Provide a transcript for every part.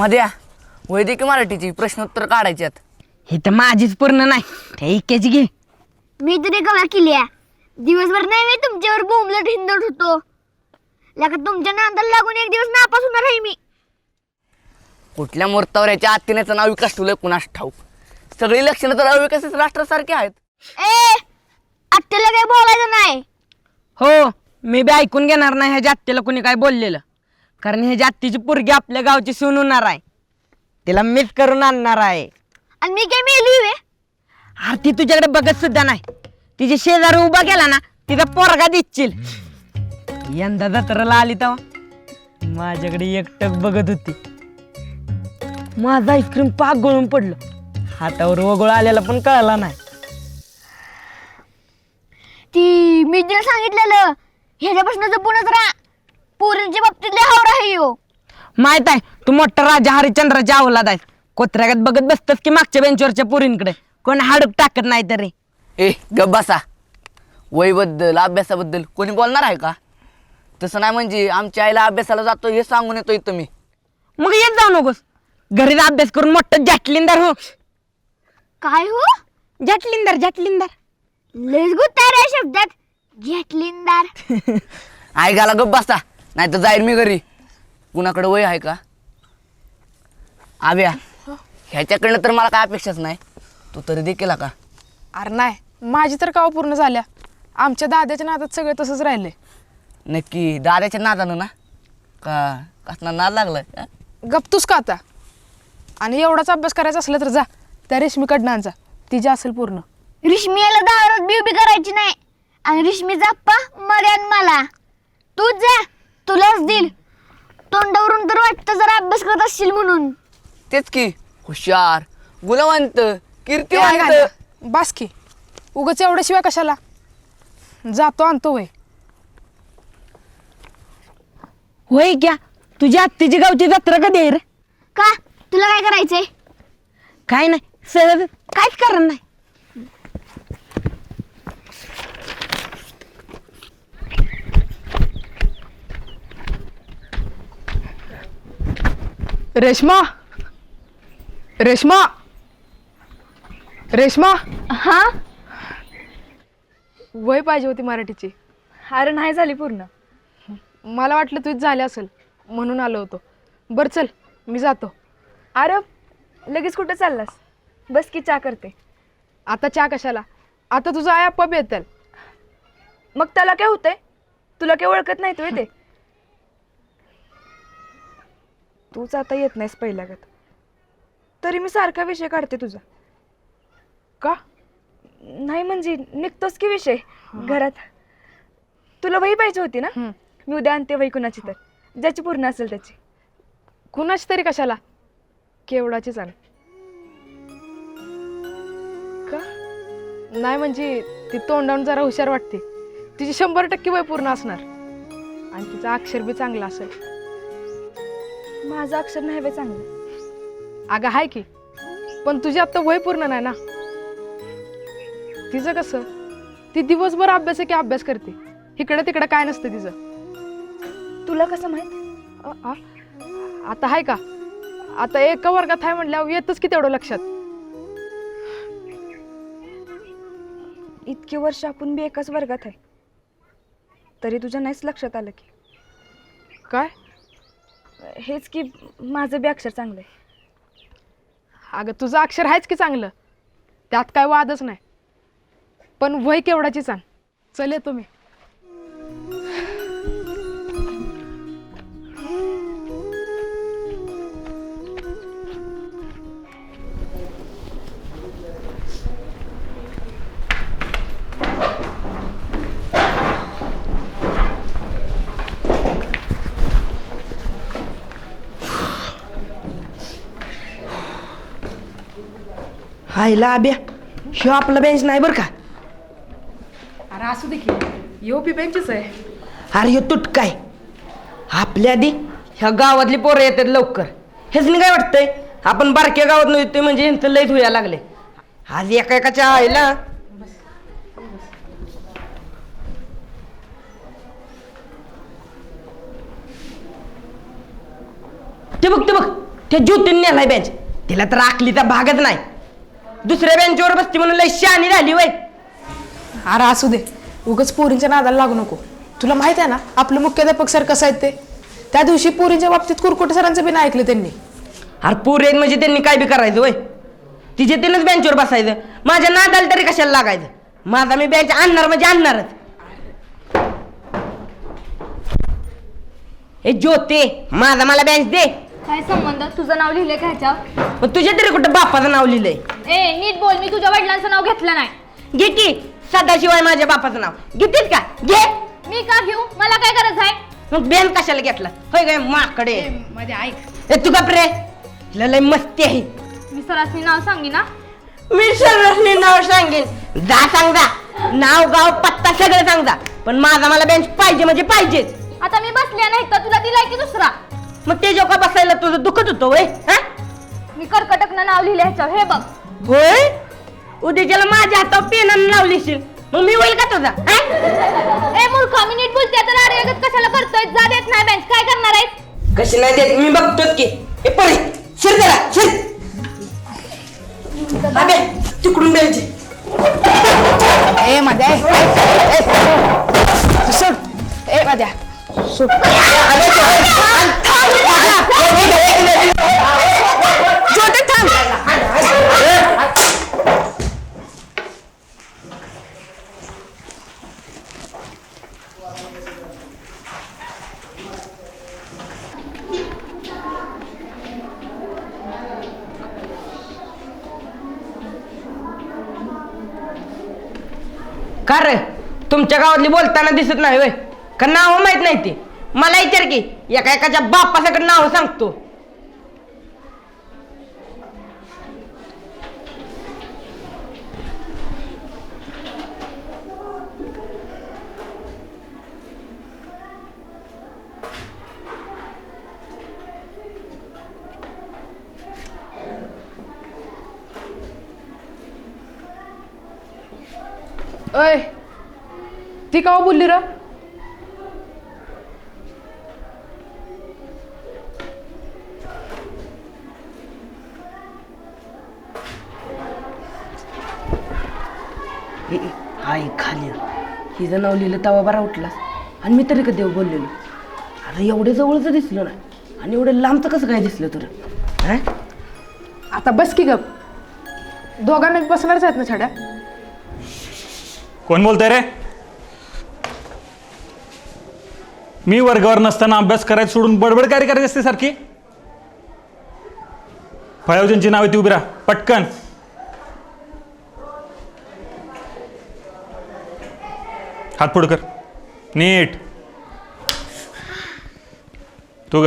मध्ये वैदिक मराठीची प्रश्नोत्तर काढायच्यात. हे तर माझीच पूर्ण नाही. ते इक्याची घे. मी तरी कवा केली आहे. दिवसभर नाही मी तुमच्यावर बोंबलत हिंदत होतो. लका तुमच्या नांदाला लागून एक दिवस नापास होणार आहे मी. कुठल्या मुहूर्तावर याच्या आत्तीनेचं नाव विकास ठेवलंय कुणास ठाऊक? सगळी लक्षणं तर अविकसित राष्ट्रासारखी आहेत. ए आत्याला काही बोलायचं नाही. हो मी बी ऐकून घेणार नाही ह्या जात्तीला कुणी काय बोललेलं. कारण ह्या जात्तीची पोरगी आपल्या गावची सून होणार आहे. तिला मीच करून आणणार आहे. आणि मी काय मेली वे? अरे ती तुझ्याकडे बघत सुद्धा नाही. तिचे शेजारी उभा केला ना तिचा पोरगा दिसशील. यंदा जत्राला आली तेव्हा. माझ्याकडे एकटक बघत होती. माझं आईस्क्रीम पाक गळून पडलं. हातावर वगळ आलेला पण कळला नाही. ती मी तिला सांगितलेलं ह्याच्यापासून जपूनच राहा. पोरींच्या बाबतीत लय हावर आहे यो. माहीत आहे तू मोठा राजा हरिश्चंद्राच्या अवलाद आहे. कोत्र्यागत बघत बसतस की मागच्या बेंचवरच्या पोरींकडे? कोण हाडूक टाकत नाही तरी. ए गप बसा. वयबद्दल अभ्यासाबद्दल कोणी बोलणार आहे का? तसं नाही म्हणजे आमच्या आईला अभ्यासाला जातो हे सांगून येतो इथं मी. मग येत जाऊ नकोस. घरीच अभ्यास करून मोठं जॅटलिंदार हो. काय हो? जॅटलिंदार जॅटलिंदार. लयच गुत्तार आहे शब्दात. घेतलीनदार ऐकायला गप बसा. नाही तर जाईल मी घरी. कुणाकडे वय आहे का? आव्या ह्याच्याकडनं तर मला काय अपेक्षाच नाही. तू तरी दे केला का? अरे नाही माझी तर काव पूर्ण झाल्या. आमच्या दादाच्या नादात सगळे तसंच राहिले नक्की दादाच्या नादानं ना? का कसला नाद लागलाय हा? गप्तूस का आता? आणि एवढाच अभ्यास करायचा असला तर जा. त्या रेशमीकडनं आणजा तिची असेल पूर्ण. रिश्मी याला दारात बी उभी करायची नाही. आणि रिश्मी जाप्पा मर्याद मला. तूच जा. तुलाच दिल तोंडावरून तर वाटतं जरा अभ्यास करत असशील म्हणून. तेच की हुशार गुणवंत ते आहे कीर्तिवंत गाणं. बास की. उगाच एवढ्या शिवाय कशाला? जातो आणतो वय. होय क्या? तुझ्या आत्तीची गावची जत्रा कधी आहे रे? का? तुला काय करायचंय? काय नाही सहज काहीच कारण नाही. रेश्मा? रेश्मा? रेश्मा? हा? वय पाहिजे होती मराठीची. अरे नाही झाली पूर्ण. मला वाटलं तुझी झाली असेल म्हणून आलो होतो. बरं चल मी जातो. अरे लगेच कुठं चाललास? बस की चा करते. आता चहा कशाला? आता तुझा आया पब येतील मग त्याला काय होतंय? तुला काय ओळखत नाही तुझे ते तूच आता येत नाहीस पहिल्यागत. तरी मी सारखा विषय काढते तुझा. का? नाही म्हणजे निघतोच की विषय? घरात. तुला वही पाहिजे होती ना? हम्म. मी उद्या आणते वही कुणाची तर. ज्याची पूर्ण असेल त्याची. कुणाची तरी कशाला? केवडाचीच आण का? नाही म्हणजे ती तोंडावून जरा हुशार वाटते. तिची शंभर टक्के वय पूर्ण असणार. आणि तिचं अक्षर बी चांगलं असेल. माझं अक्षर नाही बे चांगलं. अगं आहे की. पण तुझी आत्ता वय पूर्ण नाही ना. तिचं कसं? ती दिवसभर अभ्यास आहे की अभ्यास करते. इकडं तिकडं काय नसतं तिचं. तुला कसं माहीत? अ, आ? आता आहे का? आता एका वर्गात आहे म्हटल्यावर येतच की तेवढं लक्षात. इतके वर्ष आपण बी एकाच वर्गात आहे. तरी तुझ्या नाहीच लक्षात आलं की. काय? हेच की माझं बी अक्षर चांगलं आहे अगं तुझं अक्षर आहेच की चांगलं. त्यात काय वादच नाही. पण वय केवढाची सांग. चल येतो मी हायला आब्या ह्यो आपला बेंच नाही बरं का? अरे असू दे की येऊ पी बेंचच आहे. अरे ह्यो तुटकाय. आपल्या आधी ह्या गावातली पोरं येतात लवकर. हेच नाही काय वाटतंय? आपण बारक्या गावात येतोय म्हणजे यांचं लयच व्हायला लागले. आज एका एकाच्या आईला ते बघ ते बघ त्या ज्योतीने नेलाय बेंच तिला तर आखली तर भागत नाही. दुसऱ्या बेंचवर बसती म्हणून लय शहाणी झाली वय. अरे असू दे. उगाच पोरींच्या नादाला लागू नको. तुला माहीत आहे ना आपलं मुख्याध्यापक सर कसं आहेत ते? त्या दिवशी पोरींच्या बाबतीत कुरकुटे सरांचं बी नाही ऐकलं त्यांनी. अरे पोरे म्हणजे त्यांनी काय बी करायचं वय? तिचे तिनंच बेंचवर बसायचं. माझ्या नादाला तरी कशाला लागायचं? माझा मी बेंच आणणार म्हणजे आणणारच. ए ज्योते माझा मला बेंच दे. काय संबंध? तुझं नाव लिहिलंय का ह्याच्यावर? मग तुझ्या तरी कुठं बापाचं नाव लिहिलंय? ए नीट बोल मी तुझ्या वडिलांचं नाव घेतलं नाही. घे की सदाशिवाय माझ्या बापाचं नाव. घेतेस का? घे. मी का घेऊ? मला काय गरज आहे? मग बेन कशाला घेतला? होय काय माकडे. मध्ये ऐक. ए तू का प्रे लय मस्ती आहे. मी सरासनी नाव सांगी ना मी सर्वांनी नाव सांगेन. जा सांग. जा नाव गाव पत्ता सगळं सांग. जा पण माझा मला बेंच पाहिजे म्हणजे पाहिजेच. आता मी बसले नाही तर तुला दिलाय की दुसरा? मग ते जेव्हा बसायला तुझं दुखत होतं वय हा? मी कर्कटकनं नाव लिहिलं ह्याच्यावर हे बघ. होय? उद्याच्याला माझ्या हातावर पेनानं लावलीशील मग मी होईल का तुझा हा? ए मूर्खा मी नीट बोलते तर अरे कशाला करतोय? जा देत नाही बेंच काय करणार आहेस? कशी नाही देत? मी बघतोच की. ए पळे. शिर जरा शिर. अबे तिकडून द्यायचे. ए मध्ये सोड ए मध्ये. सोड ज्योती थांब का रे? तुमच्या गावातली बोलताना दिसत नाही वय का नाव माहीत नाही ते. मला विचार की एका एकाच्या बापासकडे नाव सांगतो. अय ती का बोलली र? आई खाली. हिचं नाव लिहिलं तवा बरा उठलास. आणि मी तरी कधी बोललेलो? अरे एवढे जवळचं दिसलं ना आणि एवढं लांबचं कसं काय दिसलं तुला? हा? आता बस की गप. दोघांना बसणारच आहेत ना छड्या? कोण बोलतंय रे? मी वर्गावर नसताना अभ्यास करायचं सोडून बडबड काय करायची असते सारखी? फळावजींची नाव ती उभी राहा. पटकन. हात पुढं कर. नीट. तू ग.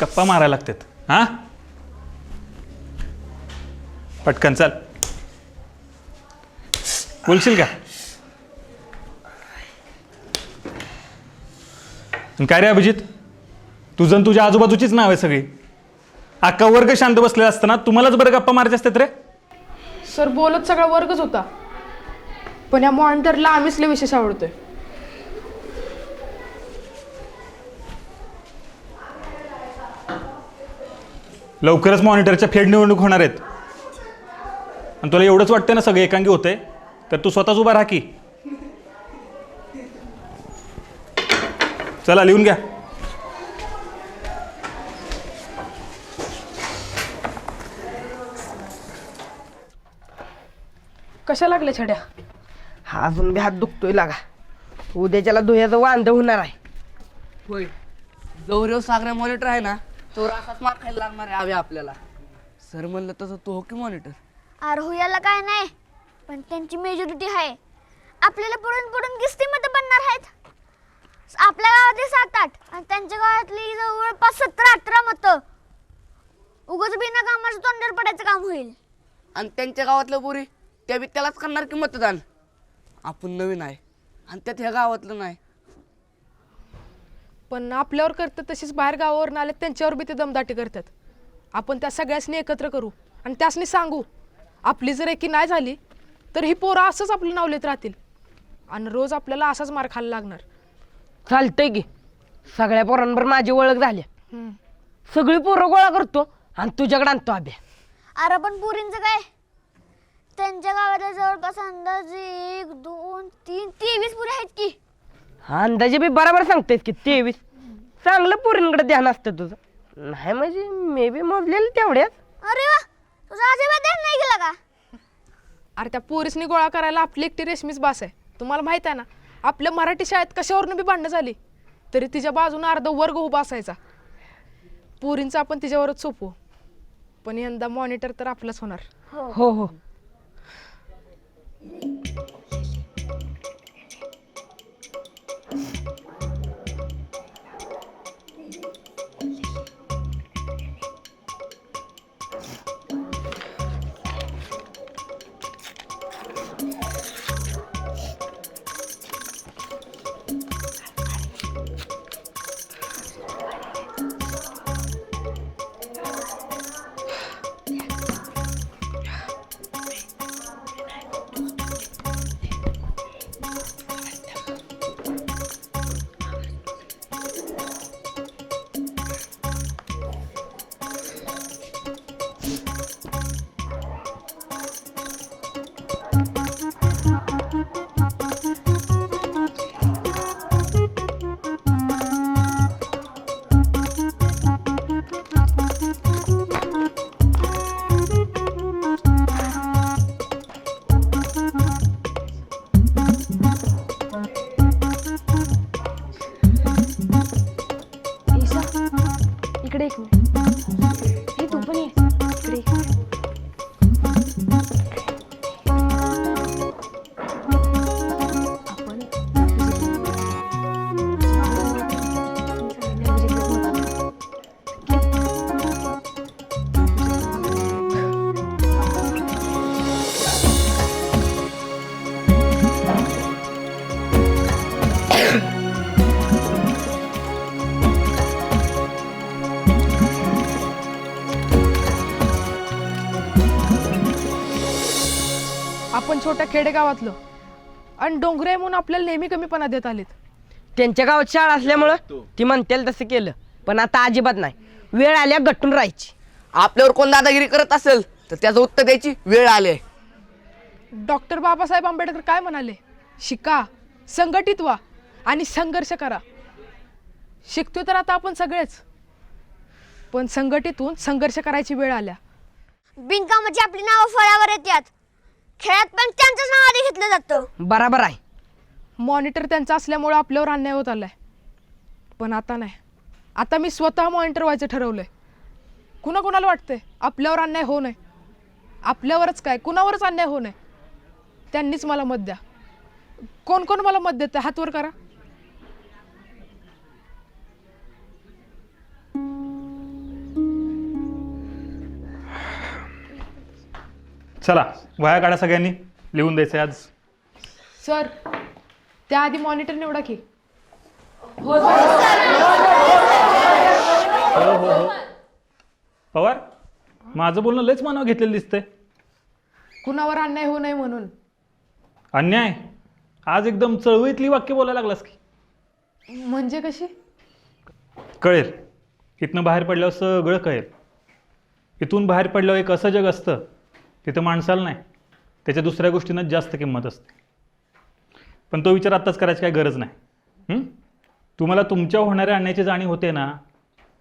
गप्पा मारायला लागतात. हां? पटकन चल. बोलशील का? काय रे अभिजित? तुझं आणि तुझ्या आजूबाजूचीच नाव आहे सगळी. अख्खा वर्ग शांत बसलेला असताना तुम्हालाच बरं गप्पा मारायचे असतात रे. सर बोलत सगळा वर्गच होता. पण या मॉनिटरला आम्हीच लय विशेष आवडतोय. लवकरच मॉनिटरच्या फेड निवडणूक होणार आहेत. आणि तुला एवढंच वाटतं ना सगळं एकांगी होतंय तर तू स्वतःच उभा राहा की. चला लिहून घ्या. कशा लागल्या छड्या? हा अजून बी हात दुखतोय लागा. उद्याच्याला धुयाचं वांद होणार आहे. होय. गौरव सागऱ्या मॉनिटर आहे ना तो असाच मार खायला लागणार आहे हवे आपल्याला. सर म्हणलं तसं तो हो की मॉनिटर अरे हो याला काय नाही पण त्यांची मेजॉरिटी आहे. आपल्याला पडून पडून किस्ती मध्ये बनणार आहेत. आपल्या गावातली सात आठ आणि त्यांच्या गावातली जवळपास सतरा अठरा मतं. उगाच बिना कामाचं तोंडावर पडायचं काम होईल. आणि त्यांच्या गावातलं पोरी त्या बी त्यालाच करणार की मतदान? आपण नवीन आहे. आणि त्यात ह्या गावातलं नाही. पण आपल्यावर करतात तशीच बाहेर गावावरून आले त्यांच्यावर बी ते दमदाटी करतात. आपण त्या सगळ्यासनी एकत्र करू आणि त्यासनी सांगू आपली जर एकी नाही झाली तर ही पोरं असंच आपलं नाव लिहित राहतील. आणि रोज आपल्याला असाच मार खायला लागणार. चालतंय की. सगळ्या पोरांवर माझी ओळख झाली. सगळी पोरं गोळा करतो आणि तुझ्याकडे आणतो अभ्या अरे पण पुरींचं काय? त्यांच्या गावातल्या जवळपास अंदाजे एक दोन तीन तेवीस पुरी आहेत की. अंदाजे बी बरोबर सांगतेस की तेवीस. चांगलं पोरींकडे ध्यान असतं तुझं. नाही म्हणजे मे बी मोजलेलं तेवढ्याच. अरे वा तुझा अजिबात ध्यान नाही गेला का? अरे त्या पोरीसनी गोळा करायला आपली एकटी रेशमीच बास आहे. तुम्हाला माहीत आहे ना आपल्या मराठी शाळेत कशावरनं बी भांडणं झाली? तरी तिच्या बाजूनं अर्धा वर्ग उभा असायचा. पोरींचं आपण तिच्यावरच सोपवू. पण यंदा मॉनिटर तर आपलाच होणार. हो हो. Thank you. इकडे एक मिनिट हे तू पण ये इकडे ये. आपण छोट्या खेडेगावातलं. आणि डोंगरे म्हणून आपल्याला नेहमी कमीपणा देत आलेत. त्यांच्या गावात शाळा असल्यामुळं ती. म्हणतेल तसं केलं. पण आता अजिबात नाही. वेळ आल्या गट्टून राहायची. आपल्यावर कोण दादागिरी करत असेल तर त्याचं उत्तर द्यायची वेळ आली. डॉक्टर बाबासाहेब आंबेडकर काय म्हणाले? शिका संघटित व्हा आणि संघर्ष करा. शिकतोय तर आता आपण सगळेच. पण संघटित होऊन संघर्ष करायची वेळ आल्या. बिनकामाची आपली नावं फळावर येतात. खेळात पण त्यांचंच नाव आधी घेतलं जातं. बराबर आहे. मॉनिटर त्यांचा असल्यामुळं आपल्यावर अन्याय होत आलाय. पण आता नाही. आता मी स्वतः मॉनिटर व्हायचं ठरवलंय. कुणा कुणाला वाटतंय? आपल्यावर अन्याय होऊ नये. आपल्यावरच काय? कुणावरच अन्याय होऊ नये. त्यांनीच मला मत द्या. कोण कोण मला मत देतं? हातवर करा. चला वया काढा सगळ्यांनी. लिहून द्यायचं आज. सर त्याआधी मॉनिटर निवडा की. पवार माझं बोलणं लयच मानव घेतलेलं दिसतंय. कुणावर अन्याय होऊ नये म्हणून. अन्याय? आज एकदम चळवळीतली वाक्य बोलायला लागलास की. म्हणजे कशी? कळेल. इथनं बाहेर पडल्यावर सगळं कळेल. इथून बाहेर पडल्यावर एक असं जग असतं तिथं माणसाला नाही. त्याच्या दुसऱ्या गोष्टींना जास्त किंमत असते. पण तो विचार आत्ताच करायची काही गरज नाही. हं? तुम्हाला तुमच्या होणाऱ्या अन्यायाची जाणीव होते ना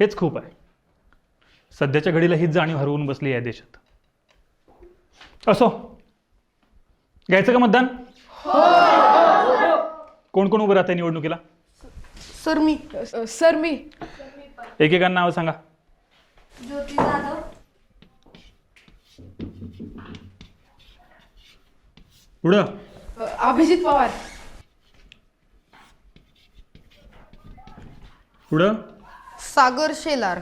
हेच खूप आहे. सध्याच्या घडीला हीच जाणीव हरवून बसली या देशात. असो. घ्यायचं का मतदान? कोण कोण उभं राहतंय निवडणुकीला? सर मी. सर मी. एकेकांना नावं सांगा. पुढं अभिजित पवार. पुढं सागर शेलार.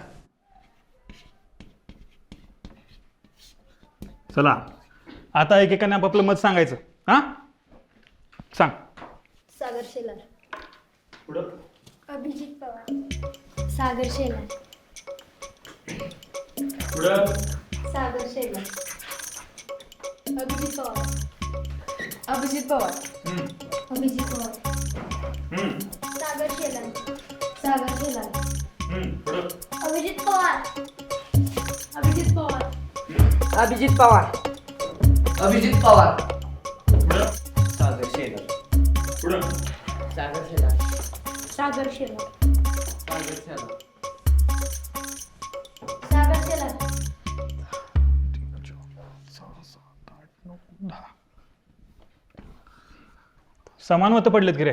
चला. आता एकेकाने आपापलं मत सांगायचं. हां? सांग. सागर शेलार. पुढं अभिजित पवार. सागर शेलार. पुढं सागर शेलार. अभिजित पवार. अभिजित पवार हम्म, अभिजित पवार हम्म, सागर शेलार सागर शेलार हम्म, पुढं अभिजित अभिजित समान मतं पडलेत की रे?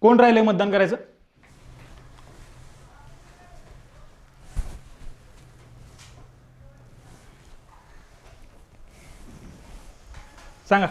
कोण राहिले मतदान करायचं? सांगा.